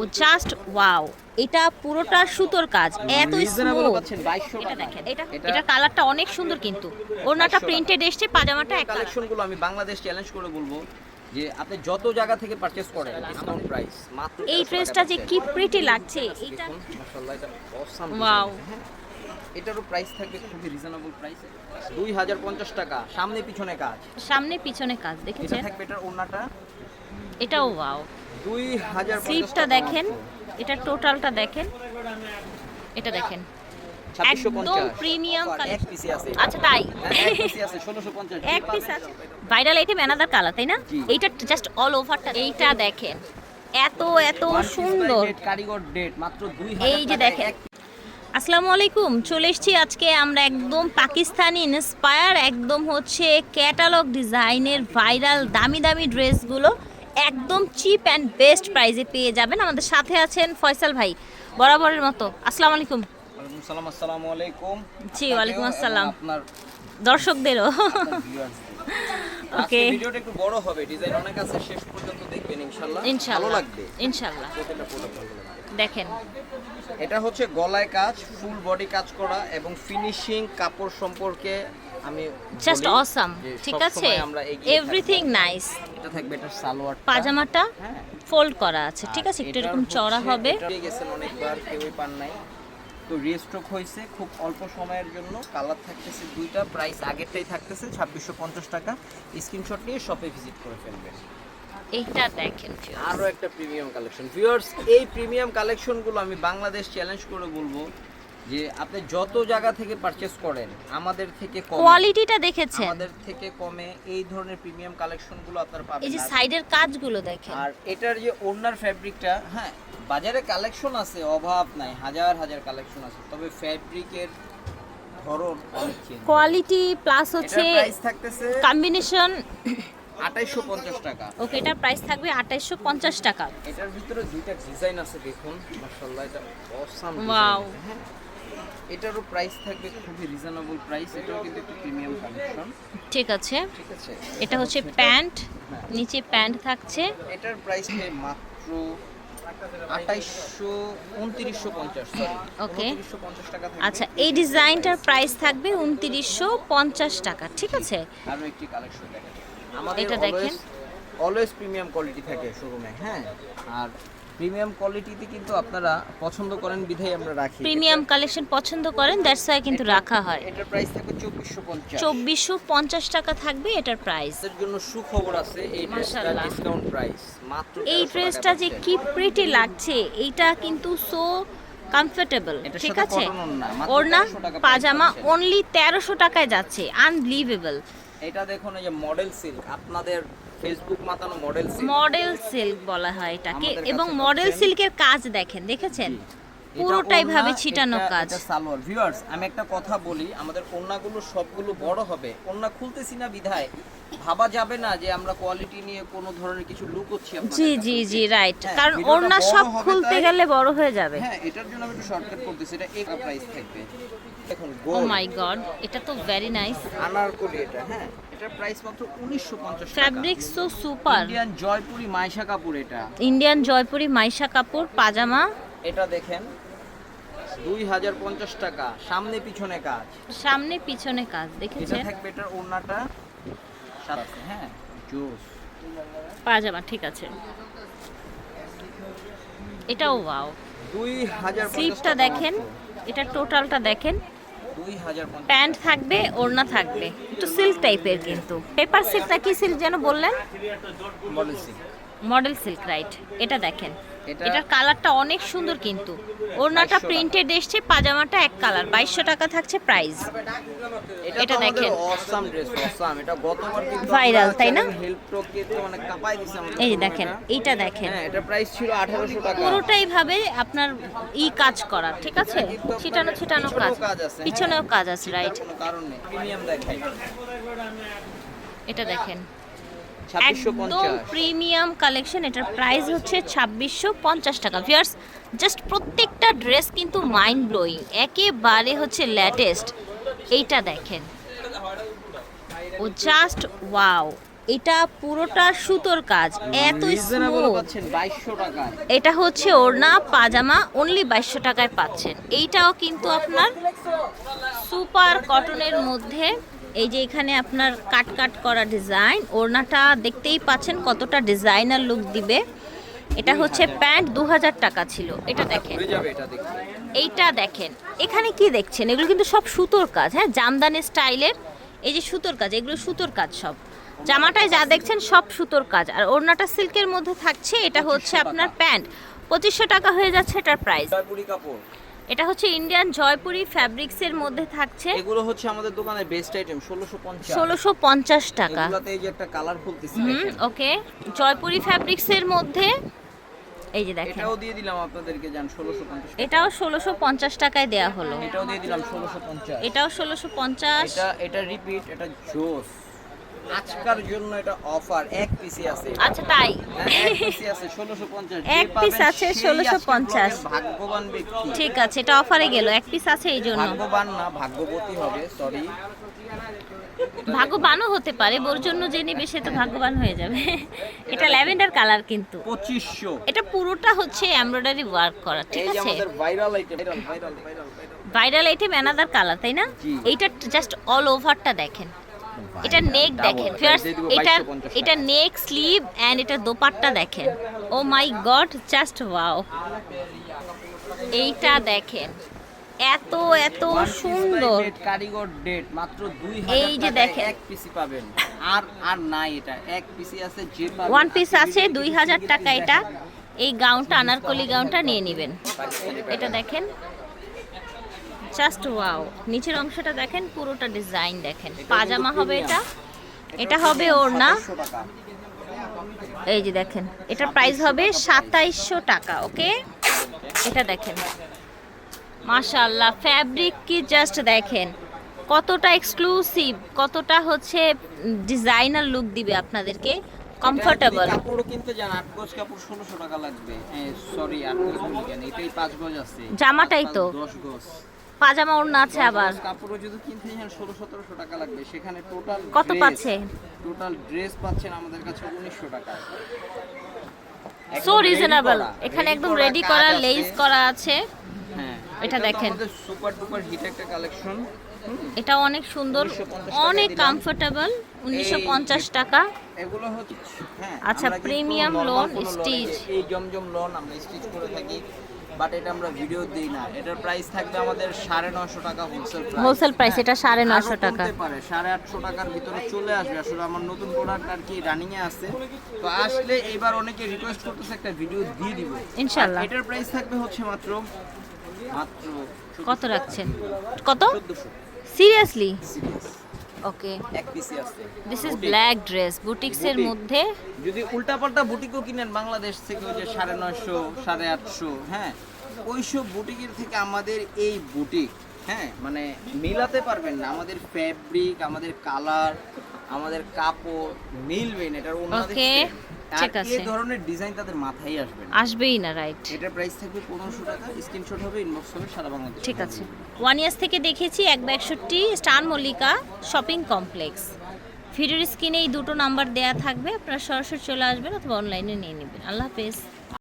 ও just wow এটা পুরোটা সুতোর কাজ এত স্মুথ এটা দেখেন এটা এটা কালারটা অনেক সুন্দর কিন্তু। ওনাটা 2200 প্রিন্টেড এসছে পাজামাটা এক কালেকশনগুলো আমি বাংলাদেশ চ্যালেঞ্জ করে বলব যে আপনি যত জায়গা থেকে পারচেজ করেন ডিসকাউন্ট প্রাইস মাত্র এই 150 ড্রেসটা যে কি প্রিটি লাগছে এটা মাশাআল্লাহ, এটা design, হ্যাঁ। এটারও প্রাইস থাকবে খুবই রিজনেবল প্রাইসে দুই হাজার পঞ্চাশ টাকা সামনে পিছনে কাজ। সামনে পিছনে কাজ এটা থাকবে এটার ওড়নাটা। এটাও ওয়াও স্লিপটা দেখেন। এটা টোটালটা দেখেন। এটা দেখেন। একদম প্রিমিয়াম আচ্ছা তাই? হ্যাঁ, এক পিসে আছে ষোলোশো পঞ্চাশ এক পিস আছে। ভাইরাল আইটেম অ্যানাদার কালার তাই না? এইটা জাস্ট অল ওভারটা এইটা দেখেন। এত এত সুন্দর। কারিগর ডেট মাত্র এই যে দেখেন। আসসালামু আলাইকুম। চলে এসেছি আজকে আমরা একদম পাকিস্তানি ইন্সপায়ার একদম হচ্ছে ক্যাটালগ ডিজাইনের ভাইরাল দামি দামি ড্রেসগুলো একদম চিপ অ্যান্ড বেস্ট প্রাইজে পেয়ে যাবেন। আমাদের সাথে আছেন ফয়সাল ভাই বরাবরের মতো। আসসালামু আলাইকুম। সালাম আসসালামু আলাইকুম। জি, ওয়ালাইকুম আসসালাম। আপনার দর্শকদেরও। Okay. ভিডিওটা একটু বড় হবে ডিজাইন অনেক আছে শেষ পর্যন্ত দেখবেন ইনশাআল্লাহ ভালো লাগবে। লাগবে। দেখেন। এটা হচ্ছে গলায় কাজ ফুল বডি কাজ করা এবং ফিনিশিং কাপড় সম্পর্কে আমি জাস্ট অসাম ঠিক আছে? এভরিথিং নাইস এটা থাকবে এটা সালোয়ার পাজামাটা হ্যাঁ। ফোল্ড করা আছে ঠিক আছে? একটু এরকম চড়া হবে। গেছেন অনেকবার কেউই পান নাই। তো রিস্টক হয়েছে খুব অল্প সময়ের জন্য। কালার থাকতেছে দুইটা প্রাইস আগেরটাই থাকতেছে ছাব্বিশশো পঞ্চাশ টাকা। স্ক্রিনশট নিয়ে শপে ভিজিট করে ফেলবেন। এইটা দেখেন আরও একটা প্রিমিয়াম কালেকশন ভিউয়ার্স এই প্রিমিয়াম কালেকশনগুলো আমি বাংলাদেশ চ্যালেঞ্জ করে বলব। যে আপনি যত জায়গা থেকে পারচেস করেন আমাদের থেকে কমে। কোয়ালিটিটা দেখেছেন। আমাদের থেকে কমে এই ধরনের প্রিমিয়াম কালেকশনগুলো আপনারা পাবেন। এই যে সাইডের কাজগুলো দেখেন। আর এটার যে ওনার ফ্যাব্রিকটা হ্যাঁ বাজারে কালেকশন আছে অভাব নাই হাজার হাজার কালেকশন আছে তবে ফ্যাব্রিকের ধরন কোয়ালিটি প্লাস হচ্ছে এটার প্রাইস থাকতেছে কম্বিনেশন আঠাইশশো পঞ্চাশ টাকা। ওকে এটার প্রাইস থাকবে আঠাইশশো পঞ্চাশ টাকা। এটার ভিতরে দুইটা ডিজাইন আছে দেখুন মাশাআল্লাহ এটা অসাম Wow. এটারও প্রাইস থাকবে খুবই রিজনেবল প্রাইস এটাও কিন্তু একটু প্রিমিয়াম কালেকশন ঠিক আছে। ঠিক আছে। এটা হচ্ছে প্যান্ট হ্যাঁ। নিচে প্যান্ট থাকছে। এটার প্রাইস মাত্র আচ্ছা এই ডিজাইনটার প্রাইস থাকবে উনত্রিশশো পঞ্চাশ টাকা ঠিক আছে? আরও একটি কালেকশন দেখেন এটা দেখেন। অলওয়েজ প্রিমিয়াম কোয়ালিটি থাকে শোরুমে হ্যাঁ? আর প্রিমিয়াম কোয়ালিটিতে কিন্তু আপনারা পছন্দ করেন বিধায় আমরা রাখি। প্রিমিয়াম কালেকশন পছন্দ করেন দ্যাটস ওয়াই কিন্তু রাখা হয়। এটার প্রাইস থাকবে চব্বিশশো পঞ্চাশ। চব্বিশশো পঞ্চাশ টাকা থাকবে এটার প্রাইস এর জন্য সুখবর আছে এই মাশাআল্লাহ। ডিসকাউন্ট প্রাইস মাত্র এই ড্রেসটা যে। কি প্রিটি লাগছে এইটা কিন্তু সো কমফোর্টেবল ঠিক আছে? ওড়না, 1300 পাজামা অনলি তেরোশো টাকায় যাচ্ছে আনবিলিভেবল এটা দেখুন এই যে মডেল সিল্ক আপনাদের ফেসবুক মাতানো মডেল সিল্ক মডেল সিল্ক বলা হয় এটাকে এবং মডেল সিল্কের কাজ দেখেন দেখেছেন? পুরোটাই ভাবে ছিটানো কাজ। সালোয়ার। ভিউয়ার্স আমি একটা কথা বলি আমাদের ওড়নাগুলো সবগুলো বড় হবে। ওড়না খুলতেছি না বিধায়। ভাবা যাবে না যে আমরা কোয়ালিটি নিয়ে কোনো ধরনের কিছু লুকোচ্ছি জি জি জি রাইট হ্যাঁ, কারণ ভিডিওটা সব খুলতে গেলে বড় হয়ে যাবে। হ্যাঁ এটার জন্য আমি একটু শর্টকাট করতেছি। এটা এক প্রাইস থাকবে। দেখুন ও মাই গড এটা তো ভেরি নাইস আনারকলি এটা হ্যাঁ। এটার প্রাইস মাত্র 1950 টাকা। Fabric so super Indian Jaipuri Maisha Kapoor এটা। ইন্ডিয়ান জয়পুরি মাইশা কাপড় পাজামা। এটা দেখেন দুই হাজার পঞ্চাশ টাকা সামনে পিছনে কাজ। সামনে পিছনে কাজ এটা দেখেছেন থাকবে এটার ওড়নাটা সাথে হ্যাঁ জোস। পাজামা ঠিক আছে। এটাও ওয়াও। দুই হাজার স্লিপটা দেখেন এটা টোটালটা দেখেন। দুই হাজার পঞ্চাশ প্যান্ট থাকবে ওড়না থাকবে। একটু সিল্ক টাইপের কিন্তু। পেপার সিল্ক না কি সিল্ক যেন বললেন? Model silk right. এটা দেখেন। এটার কালারটা অনেক সুন্দর কিন্তু। ওড়নাটা 2200 প্রিন্টেড এসছে পাজামাটা এক কালার বাইশশো টাকা থাকছে প্রাইস এটা দেখেন। অসাম ড্রেস অসাম এটা গতবার কিন্তু Viral, তাই না? হেল্প মানে কাঁপাই দিছে আমাদের এই দেখেন এইটা দেখেন। হ্যাঁ এটা প্রাইস ছিল 1800 টাকা। পুরোটাই ভাবে আপনার ই কাজ করা ঠিক আছে? ছিটানো ছিটানো কাজ। হ্যাঁ। পিছনেও কাজ আছে রাইট কারণ নেই। প্রিমিয়াম দেখাই। এটা দেখেন। একদম প্রিমিয়াম কালেকশন এটার প্রাইস হচ্ছে ছাব্বিশশো পঞ্চাশ টাকা। ভিয়ার্স জাস্ট প্রত্যেকটা ড্রেস কিন্তু মাইন্ড ব্লোয়িং একেবারে হচ্ছে লেটেস্ট এইটা দেখেন। ও জাস্ট ওয়াও এটা পুরোটা সুতোর কাজ এত রিজনেবল স্মুথ পাচ্ছেন 2200 টাকায়। এটা হচ্ছে ওড়না পাজামা অনলি বাইশশো টাকায় পাচ্ছেন। এইটাও কিন্তু আপনার সুপার কটনের মধ্যে এই যে এখানে আপনার কাট কাট করা ডিজাইন ওড়নাটা দেখতেই পাচ্ছেন কতটা ডিজাইনার লুক দিবে। এটা হচ্ছে প্যান্ট দু হাজার টাকা ছিল। এটা দেখেন। এইটা দেখেন। এখানে কি দেখছেন? এগুলো কিন্তু সব সুতোর কাজ হ্যাঁ? জামদানি স্টাইলের এই যে সুতোর কাজ এগুলো সুতোর কাজ সব। জামাটায় যা দেখছেন সব সুতোর কাজ। আর ওড়নাটা সিল্কের মধ্যে থাকছে এটা হচ্ছে আপনার প্যান্ট। পঁচিশশো টাকা হয়ে যাচ্ছে এটার প্রাইস কাপড়। এটা হচ্ছে ইন্ডিয়ান জয়পুরি ফ্যাব্রিক্সের মধ্যে থাকছে। এগুলো হচ্ছে আমাদের দোকানের বেস্ট আইটেম 1650 ষোলোশো পঞ্চাশ টাকা। এগুলাতে এই যে একটা কালার ফুলতেছে হুম ওকে। জয়পুরি ফ্যাব্রিক্সের মধ্যে এই যে দেখেন। এটাও দিয়ে দিলাম আপনাদেরকে জান 1650 এটাও ষোলোশো পঞ্চাশ টাকায় দেয়া হলো। এটাও দিয়ে দিলাম 1650 এটাও ষোলোশো পঞ্চাশ। এটা এটা রিপিট এটা জোস। আজকার জন্য এটা অফার এক পিসি আছে। আচ্ছা তাই? হ্যাঁ, এক পিসি আছে 1650 যে এক পাবেন আছে 1650 ভাগ্যবান ব্যক্তি। ঠিক আছে এটা অফারে গেল এক পিস আছে এই জন্য। ভাগ্যবান না ভাগ্যবতী হবে সরি ভাগ্যবানও হতে পারে ওর জন্য যে নিবে সে তো ভাগ্যবান হয়ে যাবে। এটা ল্যাভেন্ডার কালার কিন্তু। 2500 এটা পুরোটা হচ্ছে এমব্রয়ডারি ওয়ার্ক করা ঠিক এই আছে? আমাদের viral item viral viral viral viral item another colour তাই না। এইটা জাস্ট অল ওভারটা দেখেন। এটা নেক দেখেন। দিব এটা এটা নেক স্লিভ এন্ড এটা দোপাট্টা দেখেন। Oh my god just wow এইটা দেখেন। এত এত সুন্দর। কারিগর ডেট মাত্র 2000 এই যে দেখেন। এক পিসি পাবেন। আর আর নাই এটা। এক পিসি আছে যে ওয়ান পিস আছে দুই হাজার টাকা এটা। এই গাউনটা আনারকলি গাউনটা নিয়ে নেবেন। এটা দেখেন। Just wow. নিচের অংশটা দেখেন পুরোটা ডিজাইন দেখেন। পাজামা হবে এটা। এটা হবে ওর না এই যে দেখেন এটার প্রাইস হবে সাতাইশশো টাকা ওকে? এটা দেখেন। মাশাল্লাহ ফ্যাব্রিক কি জাস্ট দেখেন। কতটা এক্সক্লুসিভ কতটা হচ্ছে ডিজাইনার লুক দিবে আপনাদেরকে। কমফোর্টেবল এটা কাপড়ও কিনতে যান আট গজ কাপড় 1600 টাকা লাগবে। সরি আট গজ কেন? এটাই পাঁচ গজ আছে। জামাটাই তো। 10 গজ। পাজামা ওড়না আছে আবার। কাপড়ও যদি কিনতে যান 16 1700 টাকা লাগবে। সেখানে টোটাল কত পাচ্ছে? টোটাল ড্রেস পাচ্ছেন আমাদের কাছে 1900 টাকায় সো রিজনেবল এখানে একদম রেডি করা। লেস করা আছে। হ্যাঁ এটা দেখেন। সুপার ডুপার হিট একটা কালেকশন এটা অনেক সুন্দর অনেক কমফোর্টেবল উনিশশো পঞ্চাশ টাকা। এগুলো হচ্ছে হ্যাঁ আচ্ছা, loan stitch। এই- এই জমজম লোন আমরা স্টিচ করে থাকি। বাট এটা আমরা ভিডিও দিই না। এটার প্রাইস থাকবে আমাদের সাড়ে নশো টাকা হোলসেল প্রাইস হোলসেল প্রাইস এটা সাড়ে নশো টাকা। পারে সাড়ে আটশো টাকার ভিতরে চলে আসবে। আসলে আমার নতুন প্রোডাক্ট আর কি রানিং এ আছে। তো আসলে এবার অনেকে রিকোয়েস্ট করতেছে একটা ভিডিও দিয়ে দিব। ইনশাল্লাহ। এটার প্রাইস থাকবে হচ্ছে মাত্র মাত্র কত রাখছেন? কত? সিরিয়াসলি সিরিয়াস ওকে এক পিসি আছে। দিস ইজ ব্ল্যাক ড্রেস বুটিকসের। মধ্যে? যদি উল্টাপাল্টা বুটিকও কিনেন বাংলাদেশ থেকে ওই যে সাড়ে নয়শো সাড়ে আটশো হ্যাঁ ওইসব বুটিকের থেকে আমাদের এই বুটিক হ্যাঁ মানে মিলাতে পারবেন না। আমাদের ফ্যাব্রিক আমাদের কালার আমাদের কাপড় মিলবেন এটার অন্য Okay, ঠিক আছে। এই ধরনের ডিজাইন তাদের মাথায় আসবে না। আসবেই না রাইট এটা প্রাইস থাকবে পনেরোশো টাকা স্ক্রিনশট হবে ইনবক্স হবে সারা বাংলাদেশ। ঠিক আছে। ওয়ান ইয়ার্স থেকে দেখেছি এক বা একষট্টি স্টার মল্লিকা শপিং কমপ্লেক্স ভিডিওর স্ক্রিনে এই দুটো নাম্বার দেয়া থাকবে আপনারা সরাসরি চলে আসবেন অথবা অনলাইনে নিয়ে নেবেন। আল্লাহ হাফেজ।